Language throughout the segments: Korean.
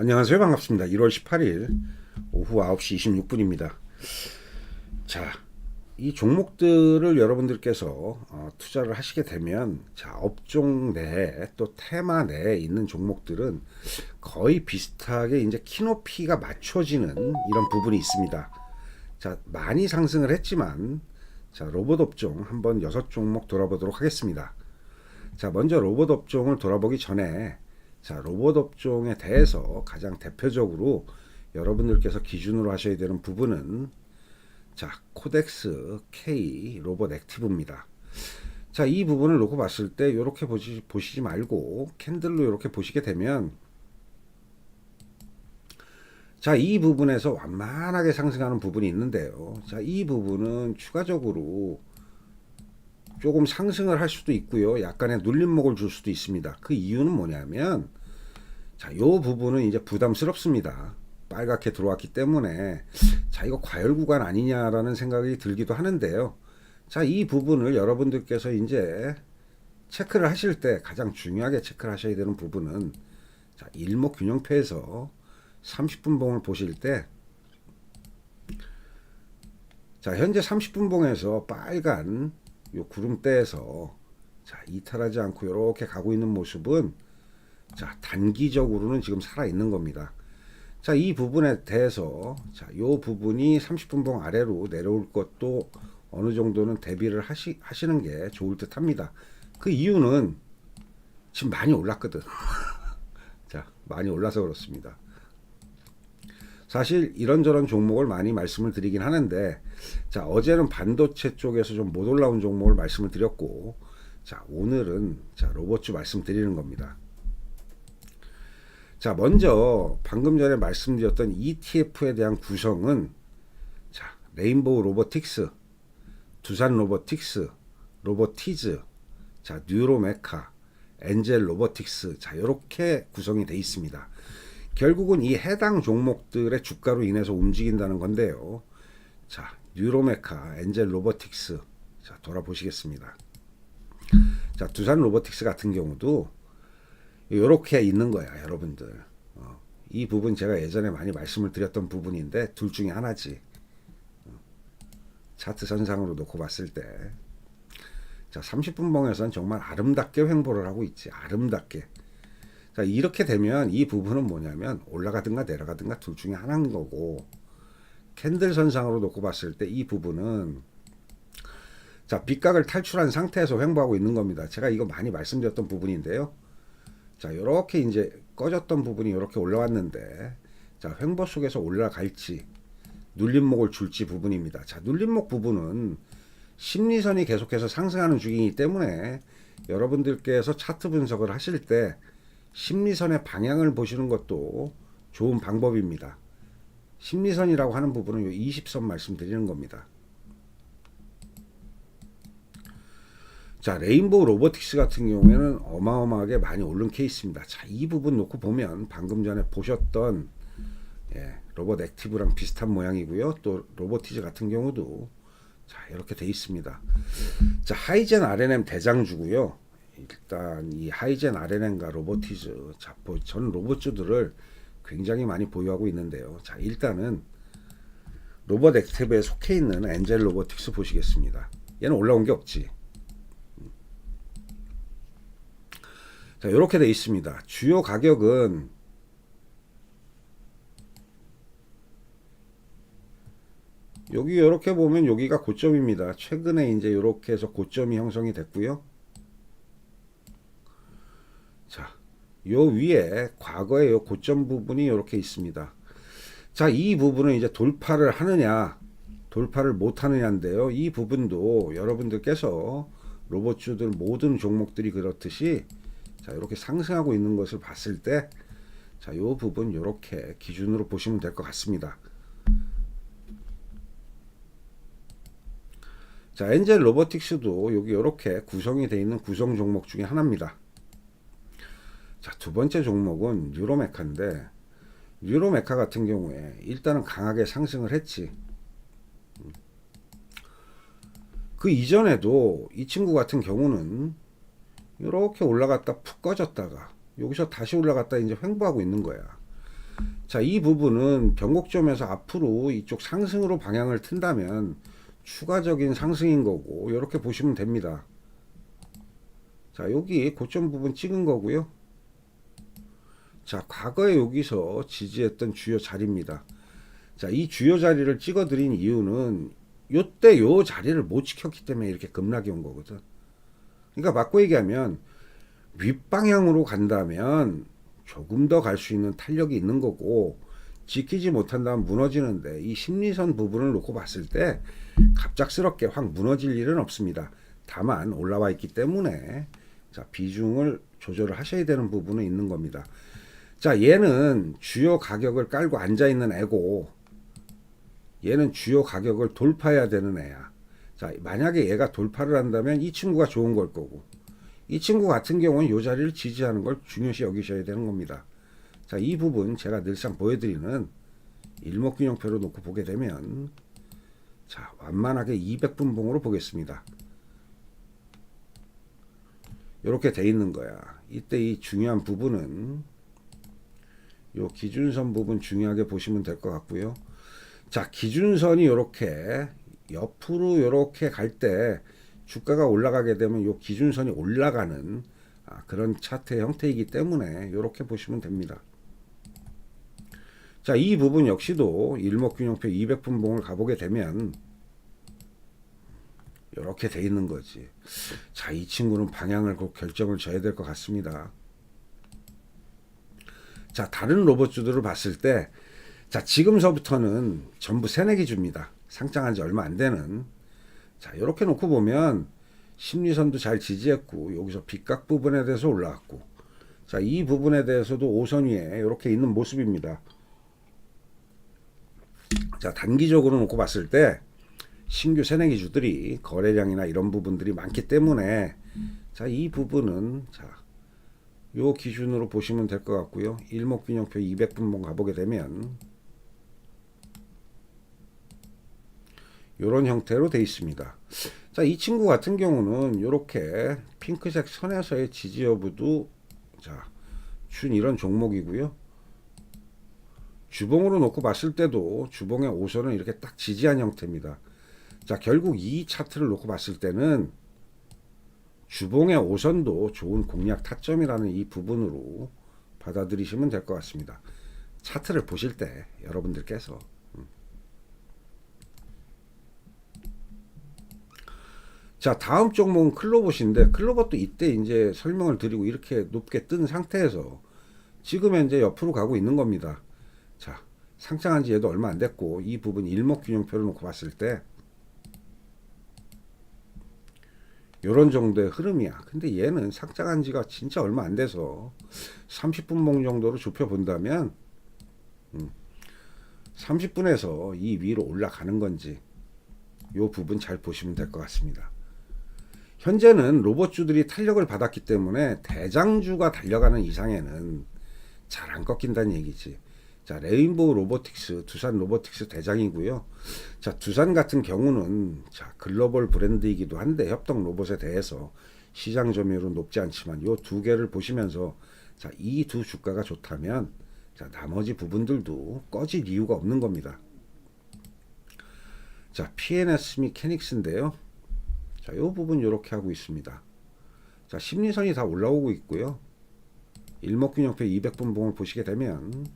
안녕하세요. 반갑습니다. 1월 18일 오후 9시 26분입니다. 자, 이 종목들을 여러분들께서 어, 투자를 하시게 되면 자, 업종 내에 또 테마 내에 있는 종목들은 거의 비슷하게 이제 키높이가 맞춰지는 이런 부분이 있습니다. 자, 많이 상승을 했지만 자, 로봇 업종 한번 여섯 종목 돌아보도록 하겠습니다. 자, 먼저 로봇 업종을 돌아보기 전에 자, 로봇 업종에 대해서 가장 대표적으로 여러분들께서 기준으로 하셔야 되는 부분은 자, 코덱스 K 로봇 액티브입니다. 자, 이 부분을 놓고 봤을 때 이렇게 보시, 보시지 말고 캔들로 이렇게 보시게 되면 자, 이 부분에서 완만하게 상승하는 부분이 있는데요. 자, 이 부분은 추가적으로 조금 상승을 할 수도 있고요. 약간의 눌림목을 줄 수도 있습니다. 그 이유는 뭐냐면 자, 요 부분은 이제 부담스럽습니다. 빨갛게 들어왔기 때문에 자, 이거 과열 구간 아니냐라는 생각이 들기도 하는데요. 자, 이 부분을 여러분들께서 이제 체크를 하실 때 가장 중요하게 체크를 하셔야 되는 부분은 자, 일목균형표에서 30분 봉을 보실 때 자, 현재 30분 봉에서 빨간 요 구름대에서 자, 이탈하지 않고 이렇게 가고 있는 모습은 자, 단기적으로는 지금 살아 있는 겁니다. 자, 이 부분에 대해서 자, 요 부분이 30분 봉 아래로 내려올 것도 어느 정도는 대비를 하시, 하시는 게 좋을 듯 합니다. 그 이유는 지금 많이 올랐거든. 자, 많이 올라서 그렇습니다. 사실 이런저런 종목을 많이 말씀을 드리긴 하는데 자 어제는 반도체 쪽에서 좀 못 올라온 종목을 말씀을 드렸고 자 오늘은 자 로봇주 말씀드리는 겁니다. 자 먼저 방금 전에 말씀드렸던 ETF에 대한 구성은 자 레인보우 로보틱스, 두산 로보틱스, 로보티즈, 자 뉴로메카, 엔젤 로보틱스 자 이렇게 구성이 되어 있습니다. 결국은 이 해당 종목들의 주가로 인해서 움직인다는 건데요. 자, 뉴로메카, 엔젤 로보틱스. 자, 돌아보시겠습니다. 자, 두산 로보틱스 같은 경우도 이렇게 있는 거야, 여러분들. 어, 이 부분 제가 예전에 많이 말씀을 드렸던 부분인데 둘 중에 하나지. 어, 차트 선상으로 놓고 봤을 때. 자, 30분 봉에서는 정말 아름답게 횡보를 하고 있지. 아름답게. 자, 이렇게 되면 이 부분은 뭐냐면 올라가든가 내려가든가 둘 중에 하나인 거고 캔들 선상으로 놓고 봤을 때 이 부분은 자, 빗각을 탈출한 상태에서 횡보하고 있는 겁니다. 제가 이거 많이 말씀드렸던 부분인데요. 자, 이렇게 이제 꺼졌던 부분이 이렇게 올라왔는데 자, 횡보 속에서 올라갈지 눌림목을 줄지 부분입니다. 자, 눌림목 부분은 심리선이 계속해서 상승하는 중이기 때문에 여러분들께서 차트 분석을 하실 때 심리선의 방향을 보시는 것도 좋은 방법입니다. 심리선이라고 하는 부분은 요 20선 말씀드리는 겁니다. 자, 레인보우 로보틱스 같은 경우에는 어마어마하게 많이 오른 케이스입니다. 자, 이 부분 놓고 보면 방금 전에 보셨던 예, 로봇 액티브랑 비슷한 모양이고요. 또 로보티즈 같은 경우도 자, 이렇게 돼 있습니다. 자, 하이젠 RNM 대장주고요. 일단 이 하이젠 RNN과 로보티즈 자, 전 로봇주들을 굉장히 많이 보유하고 있는데요. 자, 일단은 로봇 액티브에 속해 있는 엔젤 로보틱스 보시겠습니다. 얘는 올라온 게 없지. 자, 이렇게 돼 있습니다. 주요 가격은 여기 이렇게 보면 여기가 고점입니다. 최근에 이제 이렇게 해서 고점이 형성이 됐고요. 자, 요 위에 과거의 요 고점 부분이 이렇게 있습니다. 자, 이 부분은 이제 돌파를 하느냐, 돌파를 못 하느냐인데요. 이 부분도 여러분들께서 로봇주들 모든 종목들이 그렇듯이 자, 이렇게 상승하고 있는 것을 봤을 때 자, 요 부분 이렇게 기준으로 보시면 될 것 같습니다. 자, 엔젤 로보틱스도 여기 이렇게 구성이 되어 있는 구성 종목 중에 하나입니다. 자, 두 번째 종목은 뉴로메카인데 뉴로메카 같은 경우에 일단은 강하게 상승을 했지. 그 이전에도 이 친구 같은 경우는 이렇게 올라갔다 푹 꺼졌다가 여기서 다시 올라갔다 이제 횡보하고 있는 거야. 자, 이 부분은 변곡점에서 앞으로 이쪽 상승으로 방향을 튼다면 추가적인 상승인 거고 이렇게 보시면 됩니다. 자, 여기 고점 부분 찍은 거고요. 자, 과거에 여기서 지지했던 주요 자리입니다. 자, 이 주요 자리를 찍어 드린 이유는 요때 요 자리를 못 지켰기 때문에 이렇게 급락이 온 거거든. 그러니까 맞고 얘기하면 윗방향으로 간다면 조금 더 갈 수 있는 탄력이 있는 거고 지키지 못한다면 무너지는데 이 심리선 부분을 놓고 봤을 때 갑작스럽게 확 무너질 일은 없습니다. 다만 올라와 있기 때문에 자 비중을 조절을 하셔야 되는 부분은 있는 겁니다. 자 얘는 주요 가격을 깔고 앉아 있는 애고 얘는 주요 가격을 돌파해야 되는 애야. 자 만약에 얘가 돌파를 한다면 이 친구가 좋은 걸 거고 이 친구 같은 경우는 이 자리를 지지하는 걸 중요시 여기셔야 되는 겁니다. 자, 이 부분 제가 늘상 보여드리는 일목균형표로 놓고 보게 되면 자, 완만하게 200분봉으로 보겠습니다. 이렇게 돼 있는 거야. 이때 이 중요한 부분은 요 기준선 부분 중요하게 보시면 될 것 같고요. 자, 기준선이 이렇게 옆으로 이렇게 갈 때 주가가 올라가게 되면 요 기준선이 올라가는 아, 그런 차트의 형태이기 때문에 이렇게 보시면 됩니다. 자, 이 부분 역시도 일목균형표 200분봉을 가보게 되면 이렇게 돼 있는 거지. 자, 이 친구는 방향을 곧 결정을 져야 될 것 같습니다. 자, 다른 로봇주들을 봤을 때, 자, 지금서부터는 전부 새내기주입니다. 상장한 지 얼마 안 되는. 자, 이렇게 놓고 보면 심리선도 잘 지지했고, 여기서 빗각 부분에 대해서 올라왔고, 자, 이 부분에 대해서도 5선 위에 이렇게 있는 모습입니다. 자, 단기적으로 놓고 봤을 때, 신규 새내기주들이 거래량이나 이런 부분들이 많기 때문에, 자, 이 부분은, 자, 요 기준으로 보시면 될 것 같고요. 일목균형표 200분봉 가보게 되면, 요런 형태로 돼 있습니다. 자, 이 친구 같은 경우는 요렇게 핑크색 선에서의 지지 여부도 자, 준 이런 종목이고요. 주봉으로 놓고 봤을 때도 주봉의 5선은 이렇게 딱 지지한 형태입니다. 자, 결국 이 차트를 놓고 봤을 때는 주봉의 5선도 좋은 공략 타점이라는 이 부분으로 받아들이시면 될 것 같습니다. 차트를 보실 때 여러분들께서 자, 다음 종목은 클로봇인데 클로봇도 이때 이제 설명을 드리고 이렇게 높게 뜬 상태에서 지금 현재 옆으로 가고 있는 겁니다. 자, 상장한 지 얘도 얼마 안 됐고 이 부분 일목균형표를 놓고 봤을 때 요런 정도의 흐름이야. 근데 얘는 상장한 지가 진짜 얼마 안 돼서 30분봉 정도로 좁혀 본다면 음, 30분에서 이 위로 올라가는 건지 요 부분 잘 보시면 될 것 같습니다. 현재는 로봇주들이 탄력을 받았기 때문에 대장주가 달려가는 이상에는 잘 안 꺾인다는 얘기지. 자, 레인보우 로보틱스, 두산 로보틱스 대장이고요. 자, 두산 같은 경우는 자, 글로벌 브랜드이기도 한데 협동 로봇에 대해서 시장 점유율은 높지 않지만 요 두 개를 보시면서 자, 이 두 주가가 좋다면 자, 나머지 부분들도 꺼질 이유가 없는 겁니다. 자, PNS 미케닉스인데요. 자, 요 부분 이렇게 하고 있습니다. 자, 심리선이 다 올라오고 있고요. 일목균형표 200분봉을 보시게 되면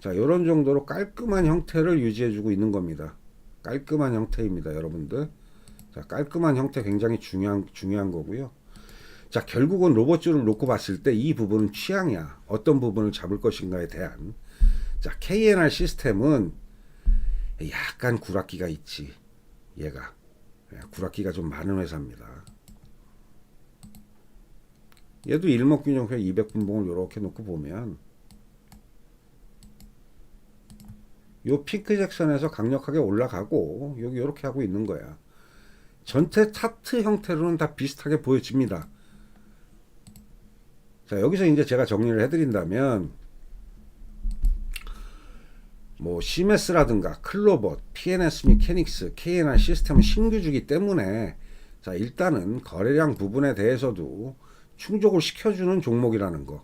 자, 이런 정도로 깔끔한 형태를 유지해주고 있는 겁니다. 깔끔한 형태입니다, 여러분들. 자, 깔끔한 형태 굉장히 중요한 중요한 거고요. 자, 결국은 로봇줄을 놓고 봤을 때 이 부분은 취향이야. 어떤 부분을 잡을 것인가에 대한. 자, KNR 시스템은 약간 구락기가 있지. 얘가. 예, 구락기가 좀 많은 회사입니다. 얘도 일목균형표 200분봉을 이렇게 놓고 보면 요 핑크색 선에서 강력하게 올라가고 여기 이렇게 하고 있는 거야. 전체 차트 형태로는 다 비슷하게 보여집니다. 자, 여기서 이제 제가 정리를 해드린다면, 뭐, 시메스라든가, 클로봇, PNS 미케닉스, KNR 시스템은 신규주기 때문에, 자, 일단은 거래량 부분에 대해서도 충족을 시켜주는 종목이라는 거.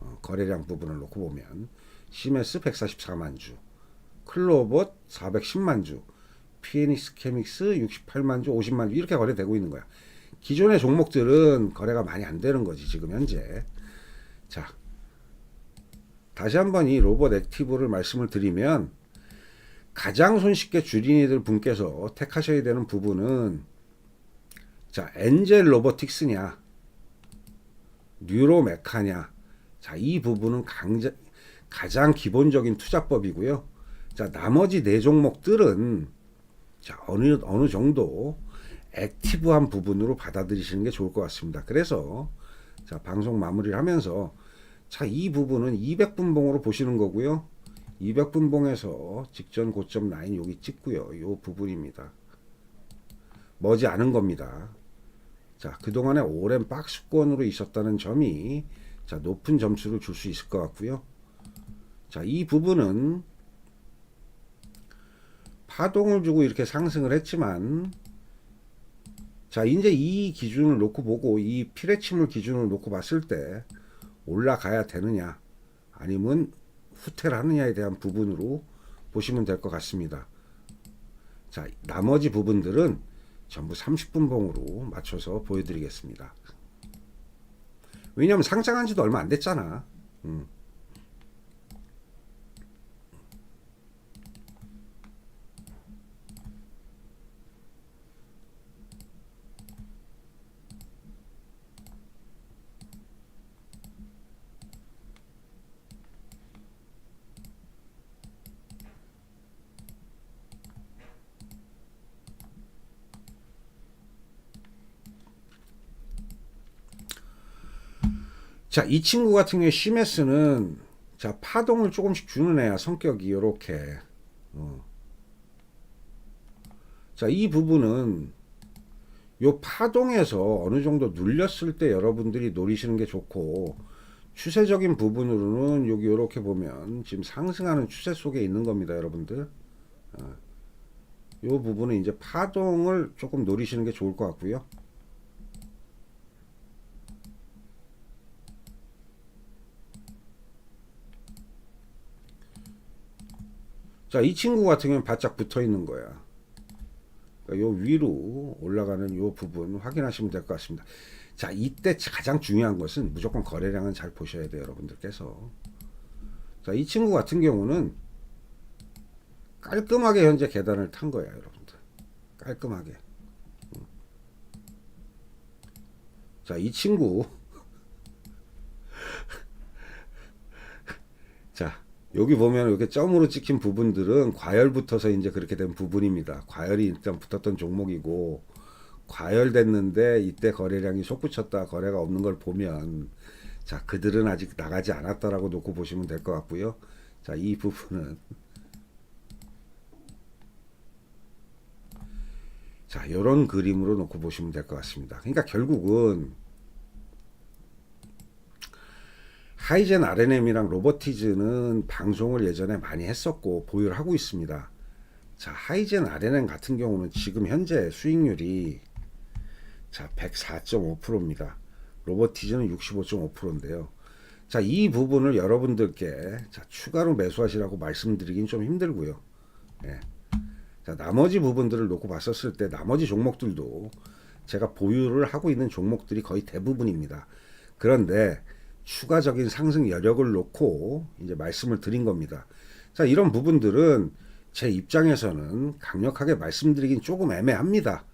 어, 거래량 부분을 놓고 보면 시메스 144만 주, 클로버 410만 주, 피에닉스 케믹스 68만 주, 50만 주 이렇게 거래되고 있는 거야. 기존의 종목들은 거래가 많이 안 되는 거지 지금 현재. 자, 다시 한번 이 로봇 액티브를 말씀을 드리면 가장 손쉽게 주린이들 분께서 택하셔야 되는 부분은 자 엔젤 로보틱스냐 뉴로메카냐 자 이 부분은 강자, 가장 기본적인 투자법이고요. 자 나머지 네 종목들은 자 어느 어느 정도 액티브한 부분으로 받아들이시는 게 좋을 것 같습니다. 그래서 자 방송 마무리를 하면서 자 이 부분은 200분봉으로 보시는 거고요. 200분봉에서 직전 고점 라인 여기 찍고요. 요 부분입니다. 머지 않은 겁니다. 자, 그동안에 오랜 박스권으로 있었다는 점이 자, 높은 점수를 줄 수 있을 것 같고요. 자, 이 부분은 파동을 주고 이렇게 상승을 했지만 자, 이제 이 기준을 놓고 보고 이 피레침을 기준을 놓고 봤을 때 올라가야 되느냐 아니면 후퇴를 하느냐에 대한 부분으로 보시면 될 것 같습니다. 자, 나머지 부분들은 전부 30분 봉으로 맞춰서 보여드리겠습니다. 왜냐하면 상장한 지도 얼마 안 됐잖아. 음. 자, 이 친구 같은 경우에 시메스는 자 파동을 조금씩 주는 애야 성격이 이렇게. 어. 자, 이 부분은 요 파동에서 어느 정도 눌렸을 때 여러분들이 노리시는 게 좋고 추세적인 부분으로는 여기 이렇게 보면 지금 상승하는 추세 속에 있는 겁니다, 여러분들. 어. 요 부분은 이제 파동을 조금 노리시는 게 좋을 것 같고요. 자, 이 친구 같은 경우는 바짝 붙어 있는 거야. 그러니까 요 위로 올라가는 요 부분 확인하시면 될 것 같습니다. 자, 이때 가장 중요한 것은 무조건 거래량은 잘 보셔야 돼요, 여러분들께서. 자, 이 친구 같은 경우는 깔끔하게 현재 계단을 탄 거야, 여러분들. 깔끔하게. 음. 자, 이 친구. 자, 여기 보면 이렇게 점으로 찍힌 부분들은 과열 붙어서 이제 그렇게 된 부분입니다. 과열이 일단 붙었던 종목이고 과열됐는데 이때 거래량이 솟구쳤다 거래가 없는 걸 보면 자 그들은 아직 나가지 않았다라고 놓고 보시면 될 것 같고요. 자 이 부분은 자 이런 그림으로 놓고 보시면 될 것 같습니다. 그러니까 결국은 하이젠 RNM이랑 로버티즈는 방송을 예전에 많이 했었고 보유를 하고 있습니다. 자, 하이젠 RNM 같은 경우는 지금 현재 수익률이 자, 104.5%입니다. 로버티즈는 65.5%인데요. 자, 이 부분을 여러분들께 자, 추가로 매수하시라고 말씀드리긴 좀 힘들고요. 예. 자, 나머지 부분들을 놓고 봤었을 때 나머지 종목들도 제가 보유를 하고 있는 종목들이 거의 대부분입니다. 그런데 추가적인 상승 여력을 놓고 이제 말씀을 드린 겁니다. 자, 이런 부분들은 제 입장에서는 강력하게 말씀드리긴 조금 애매합니다.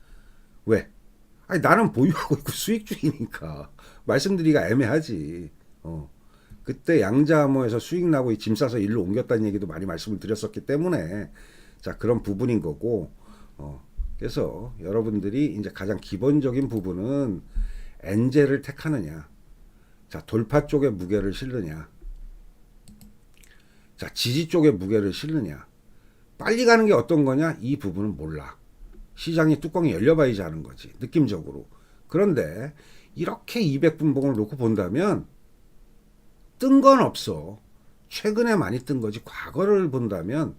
왜? 아니, 나는 보유하고 있고 수익주의니까 말씀드리기가 애매하지. 어. 그때 양자암호에서 수익 나고 짐 싸서 일로 옮겼다는 얘기도 많이 말씀을 드렸었기 때문에 자, 그런 부분인 거고, 어. 그래서 여러분들이 이제 가장 기본적인 부분은 엔젤을 택하느냐. 자, 돌파 쪽에 무게를 실느냐. 자, 지지 쪽에 무게를 실느냐. 빨리 가는 게 어떤 거냐? 이 부분은 몰라. 시장이 뚜껑이 열려봐야지 하는 거지. 느낌적으로. 그런데 이렇게 200분봉을 놓고 본다면 뜬 건 없어. 최근에 많이 뜬 거지. 과거를 본다면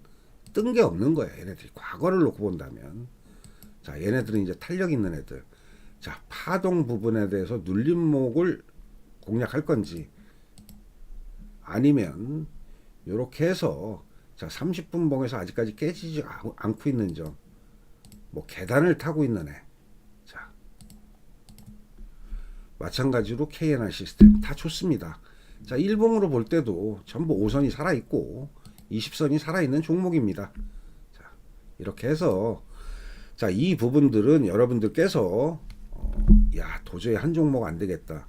뜬 게 없는 거야. 얘네들이. 과거를 놓고 본다면. 자, 얘네들은 이제 탄력 있는 애들. 자, 파동 부분에 대해서 눌림목을 공략할 건지 아니면 요렇게 해서 자 30분 봉에서 아직까지 깨지지 않- 않고 있는 점, 뭐 계단을 타고 있는 애, 자 마찬가지로 KNR 시스템 다 좋습니다. 자 1봉으로 볼 때도 전부 5선이 살아 있고 20선이 살아 있는 종목입니다. 자 이렇게 해서 자 이 부분들은 여러분들께서 어, 야 도저히 한 종목 안 되겠다.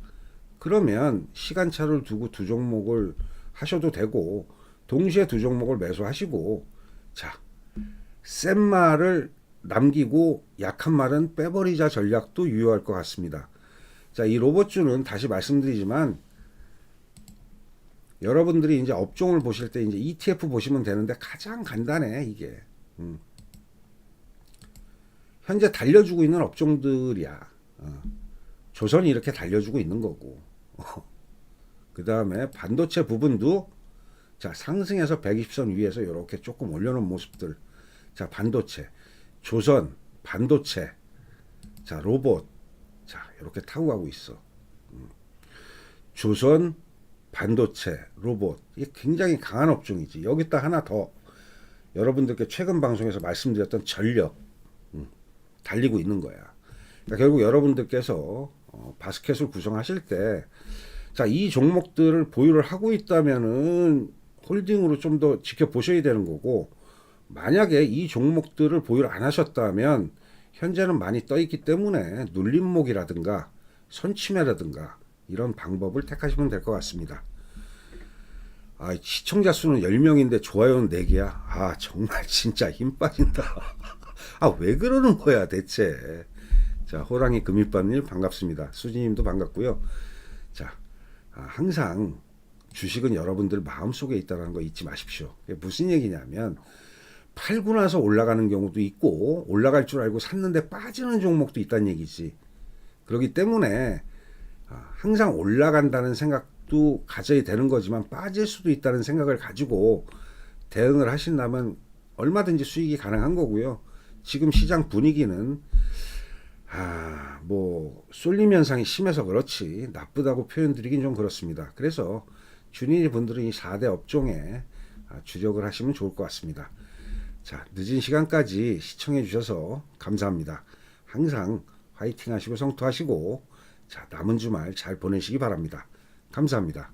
그러면 시간차를 두고 두 종목을 하셔도 되고 동시에 두 종목을 매수하시고 자, 센 말을 남기고 약한 말은 빼버리자 전략도 유효할 것 같습니다. 자, 이 로봇주는 다시 말씀드리지만 여러분들이 이제 업종을 보실 때 이제 ETF 보시면 되는데 가장 간단해 이게. 음. 현재 달려주고 있는 업종들이야. 어. 조선이 이렇게 달려주고 있는 거고. 그 다음에 반도체 부분도 자 상승해서 120선 위에서 이렇게 조금 올려놓은 모습들. 자 반도체, 조선, 반도체, 자 로봇, 자 이렇게 타고 가고 있어. 음. 조선, 반도체, 로봇 이게 굉장히 강한 업종이지. 여기다 하나 더 여러분들께 최근 방송에서 말씀드렸던 전력 음, 달리고 있는 거야. 그러니까 결국 여러분들께서 어, 바스켓을 구성하실 때, 자, 이 종목들을 보유를 하고 있다면은 홀딩으로 좀 더 지켜보셔야 되는 거고, 만약에 이 종목들을 보유를 안 하셨다면, 현재는 많이 떠 있기 때문에 눌림목이라든가 선침해라든가 이런 방법을 택하시면 될 것 같습니다. 아, 시청자 수는 10명인데 좋아요는 4개야. 아, 정말 진짜 힘 빠진다. 아, 왜 그러는 거야, 대체. 자, 호랑이 금일밤일 반갑습니다. 수진님도 반갑고요. 자, 아, 항상 주식은 여러분들 마음속에 있다는 거 잊지 마십시오. 무슨 얘기냐면 팔고 나서 올라가는 경우도 있고 올라갈 줄 알고 샀는데 빠지는 종목도 있다는 얘기지. 그렇기 때문에 아, 항상 올라간다는 생각도 가져야 되는 거지만 빠질 수도 있다는 생각을 가지고 대응을 하신다면 얼마든지 수익이 가능한 거고요. 지금 시장 분위기는 아, 뭐 쏠림 현상이 심해서 그렇지 나쁘다고 표현드리긴 좀 그렇습니다. 그래서 준인이 분들은 이 4대 업종에 아, 주력을 하시면 좋을 것 같습니다. 자, 늦은 시간까지 시청해 주셔서 감사합니다. 항상 화이팅 하시고 성투하시고 자, 남은 주말 잘 보내시기 바랍니다. 감사합니다.